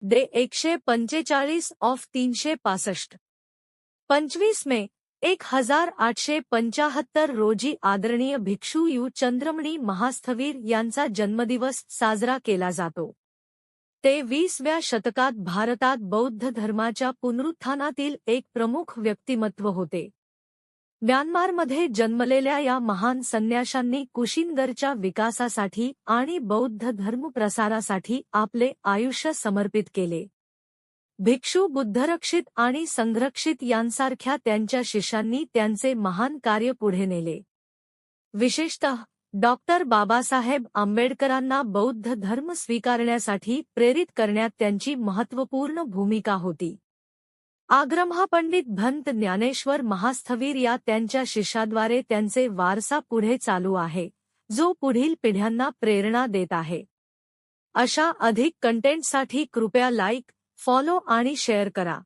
Day एकशे पंचेचाळीस of तीनशे पासष्ट. पंचवीस मे एक हजार आठशे पंचाहत्तर रोजी आदरणीय भिक्षू यू चंद्रमणी महास्थवीर यांचा जन्मदिवस साजरा केला जातो. ते वीसव्या शतकात भारतात बौद्ध धर्माच्या पुनरुत्थानातील एक प्रमुख व्यक्तिमत्व होते. म्यानमारमध्ये जन्मलेल्या या महान संन्याशांनी कुशिनगरच्या विकासासाठी आणि बौद्ध धर्मप्रसारासाठी आपले आयुष्य समर्पित केले. भिक्षू बुद्धरक्षित आणि संरक्षित यांसारख्या त्यांच्या शिष्यांनी त्यांचे महान कार्य पुढे नेले. विशेषतः डॉक्टर बाबासाहेब आंबेडकरांना बौद्ध धर्म स्वीकारण्यासाठी प्रेरित करण्यात त्यांची महत्त्वपूर्ण भूमिका होती. आग्रमहापंडित भंत ज्ञानेश्वर महास्थवीर या त्यांच्या शिष्याद्वारे त्यांचे वारसा पुढे चालू आहे जो पुढील पिढ्यांना प्रेरणा देत आहे. अशा अधिक कंटेंटसाठी कृपया लाईक फॉलो आणि शेअर करा.